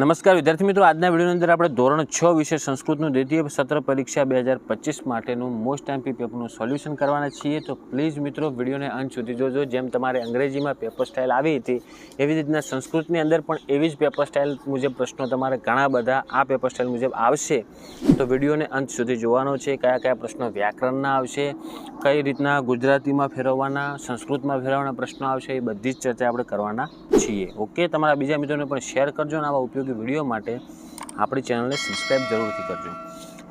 નમસ્કાર, વિદ્યાર્થી મિત્રો. આજના વિડીયોની અંદર આપણે ધોરણ છ વિશે સંસ્કૃતનું દ્વિતીય સત્ર પરીક્ષા બે હજાર પચીસ માટેનું મોસ્ટ એમપી પેપરનું સોલ્યુશન કરવાના છીએ. તો પ્લીઝ મિત્રો, વિડીયોને અંત સુધી જોજો. જેમ તમારે અંગ્રેજીમાં પેપર સ્ટાઇલ આવી હતી, એવી રીતના સંસ્કૃતની અંદર પણ એવી જ પેપર સ્ટાઇલ મુજબ પ્રશ્નો તમારે ઘણા બધા આ પેપર સ્ટાઇલ મુજબ આવશે. તો વિડીયોને અંત સુધી જોવાનો છે. કયા કયા પ્રશ્નો વ્યાકરણના આવશે, કઈ રીતના ગુજરાતીમાં ફેરવવાના, સંસ્કૃતમાં ફેરવવાના પ્રશ્નો આવશે, એ બધી જ ચર્ચા આપણે કરવાના છીએ. ઓકે તમારા બીજા મિત્રોને પણ શેર કરજો અને આવા ઉપયોગી વીડિયો માટે આપણી ચેનલને સબસ્ક્રાઈબ જરૂરથી કરજો.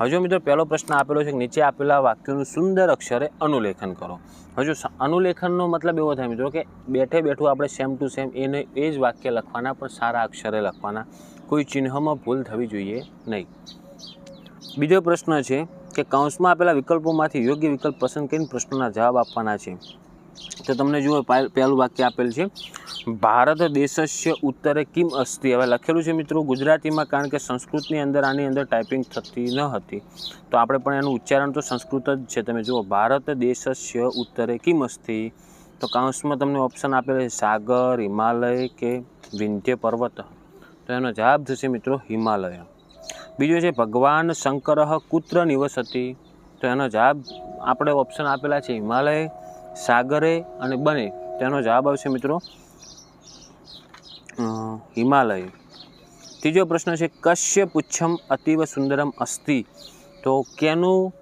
હજુ મિત્રો પહેલો પ્રશ્ન આપેલો છે કે નીચે આપેલા વાક્યોનું સુંદર અક્ષરે અનુલેખન કરો. હજુ અનુલેખનનો મતલબ એવો થાય મિત્રો કે બેઠે બેઠું આપણે સેમ ટુ સેમ એને એ જ વાક્ય લખવાના, પણ સારા અક્ષરે લખવાના. કોઈ ચિહ્નમાં ભૂલ થવી જોઈએ નહીં. બીજો પ્રશ્ન છે કે કૌંસમાં આપેલા વિકલ્પોમાંથી યોગ્ય વિકલ્પ પસંદ કરીને પ્રશ્નોના જવાબ આપવાના છે. તો તમને જુઓ, પહેલું વાક્ય આપેલ છે, ભારત દેશસ્ય ઉત્તરે કિમ અસ્તિ? હવે લખેલું છે મિત્રો ગુજરાતીમાં, કારણ કે સંસ્કૃતની અંદર આની અંદર ટાઈપિંગ થતી ન હતી. તો આપણે પણ એનું ઉચ્ચારણ તો સંસ્કૃત જ છે. તમે જુઓ, ભારત દેશસ્ય ઉત્તરે કિમ અસ્તિ? તો કાંસમાં તમને ઓપ્શન આપેલ છે, સાગર, હિમાલય કે વિંધ્ય પર્વત? તો એનો જવાબ થશે મિત્રો, હિમાલય. બીજો છે, ભગવાન શંકર કુત્ર નિવસતી? તો એનો જવાબ આપણે ઓપ્શન આપેલા છે, હિમાલય સાગરે અને બને તેનો જવાબ આવશે મિત્રો હિમાલય. ત્રીજો પ્રશ્ન છે કશ્ય પુચ્છમ અતિવ સુંદરમ અસ્તિ? તો કેનું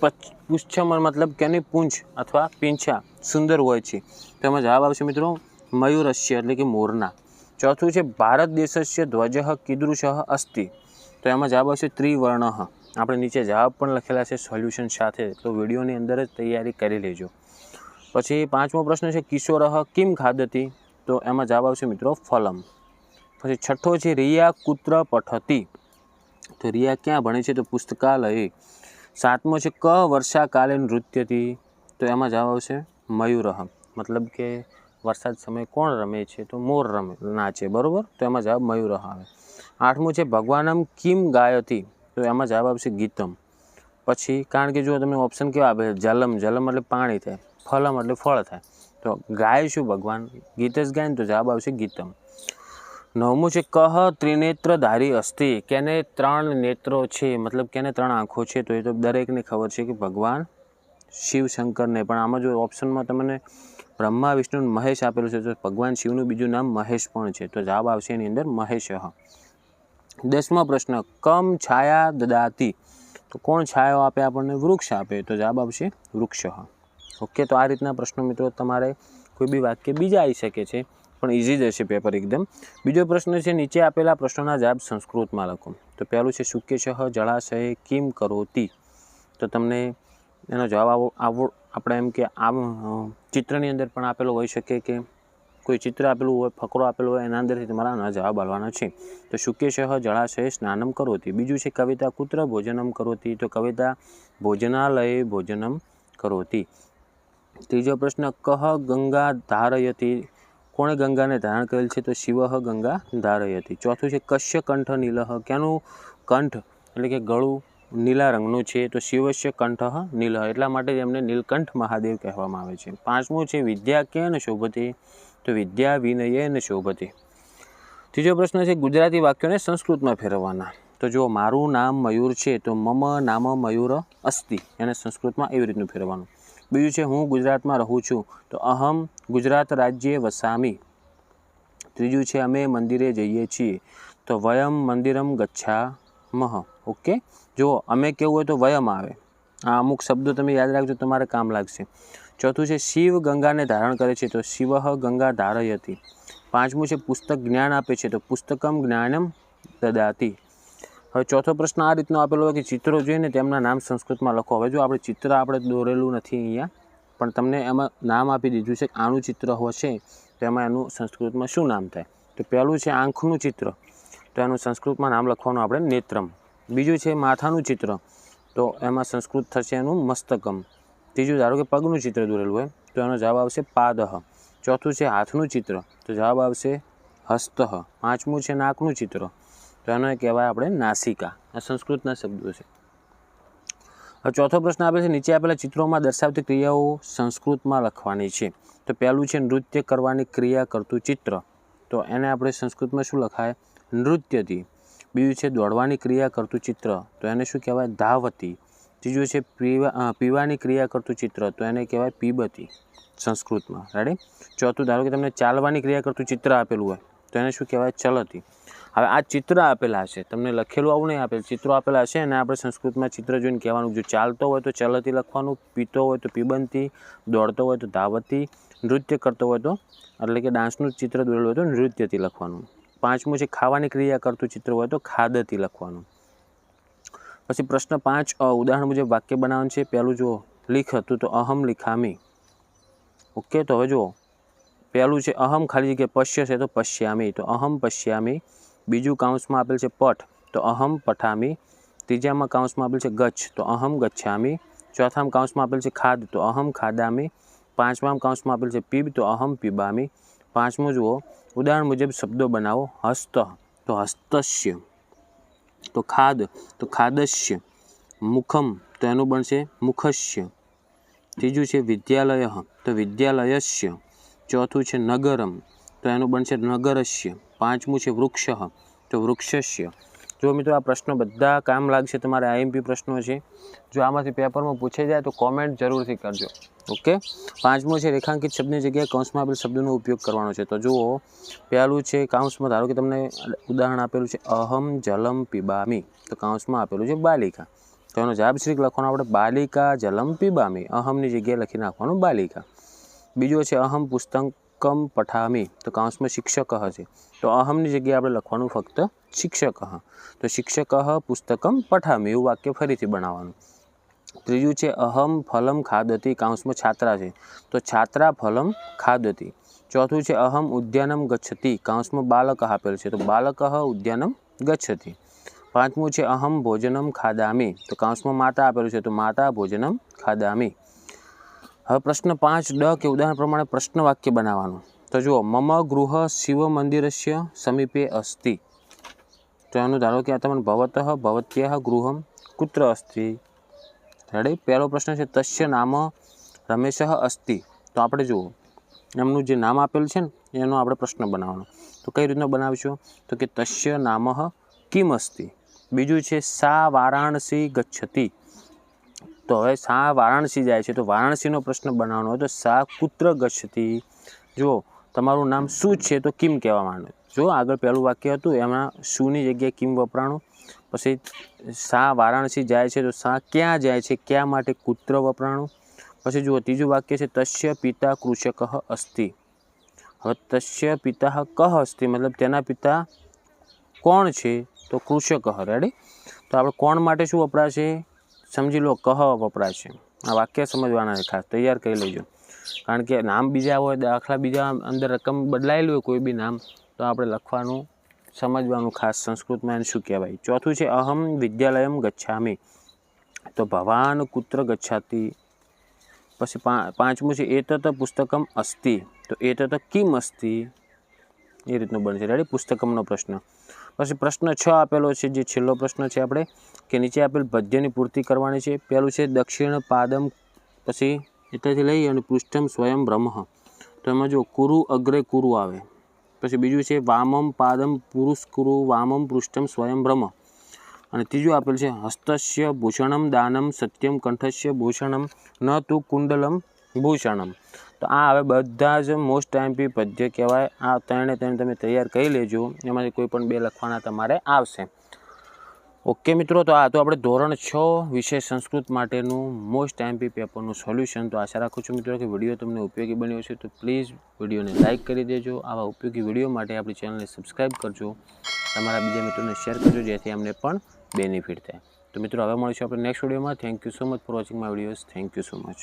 પચ- પુચ્છમ મતલબ કેની પૂંછ અથવા પીંછા સુંદર હોય છે? તેમાં જવાબ આવશે મિત્રો, મયુરસ્ય એટલે કે મોરના. ચોથું છે, ભારત દેશસ્ય ધ્વજ કીદૃશ અસ્તિ? તો એમાં જવાબ આવશે ત્રિવર્ણ. આપણે નીચે જવાબ પણ લખેલા છે સોલ્યુશન સાથે. તો વિડીયોની અંદર જ તૈયારી કરી લેજો. પછી પાંચમો પ્રશ્ન છે કિશોરહ કિમ ખાદતી તો એમાં જવાબ આવશે મિત્રો ફલમ. પછી છઠ્ઠો છે, રિયા કુત્ર પઠતી. તો રિયા ક્યાં ભણે છે? તો પુસ્તકાલય. સાતમો છે, ક વર્ષાકાલે નૃત્યથી તો એમાં જવાબ આવશે મયુરહ મતલબ કે વરસાદ સમયે કોણ રમે છે? તો મોર રમે નાચે બરાબર? તો એમાં જવાબ મયુરહ આવે. આઠમું છે, ભગવાનમ કિમ ગાયતી? તો એમાં જવાબ આવશે ગીતમ. પછી કારણ કે જો તમે ઓપ્શન કેવા આપે, જલમ જલમ એટલે પાણી થાય, ફલમ એટલે ફળ થાય. તો ગાય શું ભગવાન? ગીત જ ગાય ને તો જવાબ આવશે ગીતમ. નવમું છે, કહ ત્રિનેત્ર ધારી અસ્થિ? કેને ત્રણ નેત્રો છે? મતલબ કેને ત્રણ આંખો છે? તો એ તો દરેકને ખબર છે કે ભગવાન શિવ શંકરને પણ આમાં જો ઓપ્શનમાં તમને બ્રહ્મા, વિષ્ણુ મહેશ આપેલું છે, તો ભગવાન શિવનું બીજું નામ મહેશ પણ છે. તો જવાબ આવશે એની અંદર મહેશ. દસમો પ્રશ્ન, કમ છાયા દદાતી. તો કોણ છાયો આપે આપણને? વૃક્ષ આપે. તો જવાબ આવશે વૃક્ષ. ઓકે તો આ રીતના પ્રશ્નો મિત્રો તમારે કોઈ બી વાક્ય બીજા આવી શકે છે, પણ ઇઝી જ હશે પેપર એકદમ. બીજો પ્રશ્ન છે, નીચે આપેલા પ્રશ્નોના જવાબ સંસ્કૃતમાં લખો. તો પહેલું છે શુક્યશ જળાશય કિમ કરોતી. તો તમને એનો જવાબ આવો આપણે એમ કે આ ચિત્રની અંદર પણ આપેલો હોઈ શકે કે કોઈ ચિત્ર આપેલું હોય, ફકરો આપેલો હોય, એના અંદરથી તમારા આના જવાબ આવવાના છે. તો શુકેશ જળાશય સ્નાનમ કરોતી. બીજું છે કવિતા કુત્ર ભોજનમ કરોતી. તો કવિતા ભોજનાલયે ભોજનમ કરોતી. ત્રીજો પ્રશ્ન, કહ ગંગા ધારયતી? કોણે ગંગાને ધારણ કરેલ છે? તો શિવ ગંગા ધારયતી. ચોથું છે, કશ્ય કંઠ નીલહ ક્યાંનું કંઠ? એટલે કે ગળું નીલા રંગનું છે. તો શિવસ્ય કંઠ નીલહ એટલા માટે એમને નીલકંઠ મહાદેવ કહેવામાં આવે છે. પાંચમું છે, વિદ્યા કેન શોભતી? તો વિદ્યા વિનયેન શોભતી. ત્રીજો પ્રશ્ન છે, ગુજરાતી વાક્યોને સંસ્કૃતમાં ફેરવવાના. તો જો મારું નામ મયુર છે, તો મમ નામ મયુર અસ્તિ. એને સંસ્કૃતમાં એવી રીતનું ફેરવવાનું. બીજું છે, હું ગુજરાતમાં રહું છું, તો અહમ ગુજરાત રાજ્યે વસામી. ત્રીજું છે, અમે મંદિરે જઈએ છીએ, તો વયમ મંદિરમ ગચ્છામહ. ઓકે? જો અમે કેવું હોય તો વયમ આવે. આ અમુક શબ્દો તમે યાદ રાખજો, તમારે કામ લાગશે. ચોથું છે, શિવ ગંગાને ધારણ કરે છે, તો શિવ ગંગા ધારય હતી પાંચમું છે, પુસ્તક જ્ઞાન આપે છે, તો પુસ્તકમ જ્ઞાનમ દદાતી. હવે ચોથો પ્રશ્ન આ રીતનો આપેલો હોય કે ચિત્રો જોઈને તેમના નામ સંસ્કૃતમાં લખો. હવે જો આપણે ચિત્ર આપણે દોરેલું નથી અહીંયા, પણ તમને એમાં નામ આપી દીધું છે આનું ચિત્ર હશે, તો એમાં એનું સંસ્કૃતમાં શું નામ થાય? તો પહેલું છે, આંખનું ચિત્ર. તો એનું સંસ્કૃતમાં નામ લખવાનું આપણે નેત્રમ. બીજું છે, માથાનું ચિત્ર. તો એમાં સંસ્કૃત થશે એનું મસ્તકમ. ત્રીજું ધારો કે પગનું ચિત્ર દોરેલું હોય, તો એનો જવાબ આવશે પાદહ. ચોથું છે હાથનું ચિત્ર, તો જવાબ આવશે હસ્તઃ પાંચમું છે નાકનું ચિત્ર, તો એને કહેવાય આપણે નાસિકા. આ સંસ્કૃતના શબ્દો છે. ચોથો પ્રશ્ન આપે છે, નીચે આપેલા ચિત્રોમાં દર્શાવતી ક્રિયાઓ સંસ્કૃતમાં લખવાની છે. તો પહેલું છે નૃત્ય કરવાની ક્રિયા કરતું ચિત્ર, તો એને આપણે સંસ્કૃતમાં શું લખાય? નૃત્યથી. બીજું છે દોડવાની ક્રિયા કરતું ચિત્ર. તો એને શું કહેવાય? ધાવતી. ત્રીજું છે પીવા પીવાની ક્રિયા કરતું ચિત્ર. તો એને કહેવાય પીબતી સંસ્કૃતમાં. રેડી ચોથું, ધારો કે તમને ચાલવાની ક્રિયા કરતું ચિત્ર આપેલું હોય, તો એને શું કહેવાય? ચલતી. હવે આ ચિત્ર આપેલા હશે. તમને લખેલું આવું નહીં આપેલું. ચિત્રો આપેલા હશે અને આપણે સંસ્કૃતમાં ચિત્ર જોઈને કહેવાનું જો ચાલતો હોય તો ચલતી લખવાનું, પીતો હોય તો પીબંતી, દોડતો હોય તો ધાવતી, નૃત્ય કરતો હોય તો, એટલે કે ડાન્સનું ચિત્ર દોરેલું હોય તો નૃત્યથી લખવાનું. પાંચમું છે ખાવાની ક્રિયા કરતું ચિત્ર હોય તો ખાદતી લખવાનું. પછી પ્રશ્ન પાંચ ઉદાહરણ મુજબ વાક્ય બનાવવાનું છે. પહેલું જુઓ, લીખ હતું તો અહમ લિખામી. ઓકે, તો હવે જુઓ. પહેલું છે, અહમ ખાલી જગ્યાએ પશ્ય છે તો પશ્યામી. તો અહમ પશ્યામી. બીજું કાઉન્સમાં આપેલ છે પઠ તો અહમ પઠામી. ત્રીજામાં કાઉન્સમાં આપેલ છે ગચ્છ તો અહમ ગચ્છામી. ચોથામાં કાઉન્સમાં આપેલ છે ખાદ તો અહમ ખાદામી. પાંચમામાં કાઉન્સમાં આપેલ છે પીબ તો અહમ પીબામી. પાંચમું જુઓ, ઉદાહરણ મુજબ શબ્દો બનાવો, હસ્ત, તો હસ્તસ્ય, તો ખાદ, તો ખાદસ્ય, મુખમ, તો એનું બનશે મુખસ્ય. ત્રીજું છે વિદ્યાલય, તો વિદ્યાલયસ્ય. ચોથું છે નગરમ, તો એનું બનશે નગરસ્ય. પાંચમું છે વૃક્ષ, તો વૃક્ષસ્ય. જો મિત્રો આ પ્રશ્નો બધા કામ લાગશે, તમારે આઈએમપી પ્રશ્નો છે. જો આમાંથી પેપરમાં પૂછાઈ જાય તો કોમેન્ટ જરૂરથી કરજો. ઓકે? પાંચમો છે રેખાંકિત શબ્દની જગ્યાએ કૌંસમાં આપેલ શબ્દનો ઉપયોગ કરવાનો છે. તો જુઓ, પહેલું છે કાંસમાં, ધારો કે તમને ઉદાહરણ આપેલું છે, અહમ જલમ પીબામી. તો કાંસમાં આપેલું છે બાલિકા. તો એનો જવાબ શ્રી લખવાનો આપણે, બાલિકા જલમ પીબામી. અહમની જગ્યાએ લખી નાખવાનું બાલિકા. બીજો છે અહમ પુસ્તકમ પઠામી. તો કાંસમાં શિક્ષક હશે તો અહમની જગ્યાએ આપણે લખવાનું ફક્ત શિક્ષક તો શિક્ષક પુસ્તકમ પઠામી. એવું વાક્ય ફરીથી બનાવવાનું. ત્રીજું છે, અહમ ફલમ ખાદતી, કાંસમાં છાત્રા છે. તો છાત્રા ફલમ ખાદતી. ચોથું છે, અહમ ઉદ્યાનમ ગચ્છતી, કાંસમાં બાલક આપેલ છે. તો બાલક ઉદ્યાનમ ગચ્છતી. પાંચમું છે, અહમ ભોજનમ ખાદામી. તો કાંસમાં માતા આપેલું છે, તો માતા ભોજનમ ખાદામી. હવે પ્રશ્ન પાંચ, ડ કે ઉદાહરણ પ્રમાણે પ્રશ્ન વાક્ય બનાવવાનું. તો જુઓ, મમ ગૃહ શિવ મંદિરસ્ય સમીપે અસ્તિ. તો એનું ધારો કે તમને ભવતઃ ભવત્યાહ ગૃહમ કુત્ર અસ્તિ. રેડી પહેલો પ્રશ્ન છે, તસ્ય નામ રમેશ અસ્તિ? તો આપણે જુઓ, એમનું જે નામ આપેલું છે ને, એનો આપણે પ્રશ્ન બનાવવાનો. તો કઈ રીતનો બનાવીશું? તો કે, તસ્ય નામ કિમ અસ્તિ? બીજું છે સા વારાણસી ગચ્છતી? તો હવે સા વારાણસી જાય છે? તો વારાણસીનો પ્રશ્ન બનાવવાનો હોય તો સા કુત્ર ગચ્છતી? જુઓ, તમારું નામ શું છે તો કિમ કહેવા માંડે જો આગળ પહેલું વાક્ય હતું, એમાં શુંની જગ્યાએ કિમ વપરાણું પછી શા વારાણસી જાય છે, તો શા ક્યાં જાય છે? ક્યાં માટે કુત્ર વપરાણું? પછી જુઓ, ત્રીજું વાક્ય છે, તસ્ય પિતા કૃષક અસ્તિ. હવે તસ્ય પિતા કહ અસ્તિ મતલબ તેના પિતા કોણ છે? તો કૃષક. રેડી તો આપણે કોણ માટે શું વપરાશે? સમજી લો, કહ વપરાશે. આ વાક્ય સમજવાના છે, ખાસ તૈયાર કરી લેજો. કારણ કે નામ બીજા હોય, દાખલા બીજા અંદર રકમ બદલાયેલી હોય, કોઈ બી નામ, તો આપણે લખવાનું સમજવાનું ખાસ સંસ્કૃતમાં શું કહેવાય? ચોથું છે, અહમ વિદ્યાલયમ ગચ્છામી. તો ભવાન કુત્ર ગચ્છાતી. પછી પાંચમું છે, એતત પુસ્તકમ અસ્તિ. તો એતત કિમ અસ્તિ? એ રીતનું બનશે રેડી પુસ્તકમનો પ્રશ્ન. પછી પ્રશ્ન છ આપેલો છે, જે છેલ્લો પ્રશ્ન છે આપણે, કે નીચે આપેલ પદ્યની પૂર્તિ કરવાની છે. પહેલું છે, દક્ષિણ પાદમ, પછી એટલેથી લઈ અને પૃષ્ઠમ સ્વયં બ્રહ્મ. તો એમાં જો, કુરુ અગ્રે કુરુ આવે. પછી બીજું છે વામમ પાદમ પુરુષકુરુ વામમ પૃષ્ઠમ સ્વયં બ્રહ્મ. અને ત્રીજું આપેલ છે હસ્તસ્ય ભૂષણમ દાનમ સત્યમ કંઠસ્ય ભૂષણમ ન તુ કુંડલમ ભૂષણમ. તો આ હવે બધા જ મોસ્ટ ટાઈમપી પદ્ય કહેવાય. આ ત્રણે ત્રણ તમે તૈયાર કરી લેજો. એમાંથી કોઈ પણ બે લખવાના તમારે આવશે. ઓકે મિત્રો, તો આ તો આપણે ધોરણ છ વિષય સંસ્કૃત માટેનું મોસ્ટ એમપી પેપરનું સોલ્યુશન તો આશા રાખું છું મિત્રો કે વીડિયો તમને ઉપયોગી બન્યો છે તો પ્લીઝ વિડીયોને લાઇક કરી દેજો. આવા ઉપયોગી વીડિયો માટે આપણી ચેનલને સબસ્ક્રાઈબ કરજો. તમારા બીજા મિત્રોને શેર કરજો, જેથી અમને પણ બેનિફિટ થાય. તો મિત્રો, હવે મળીશું આપણે નેક્સ્ટ વિડીયોમાં. Thank you so much for watching my videos thank you so much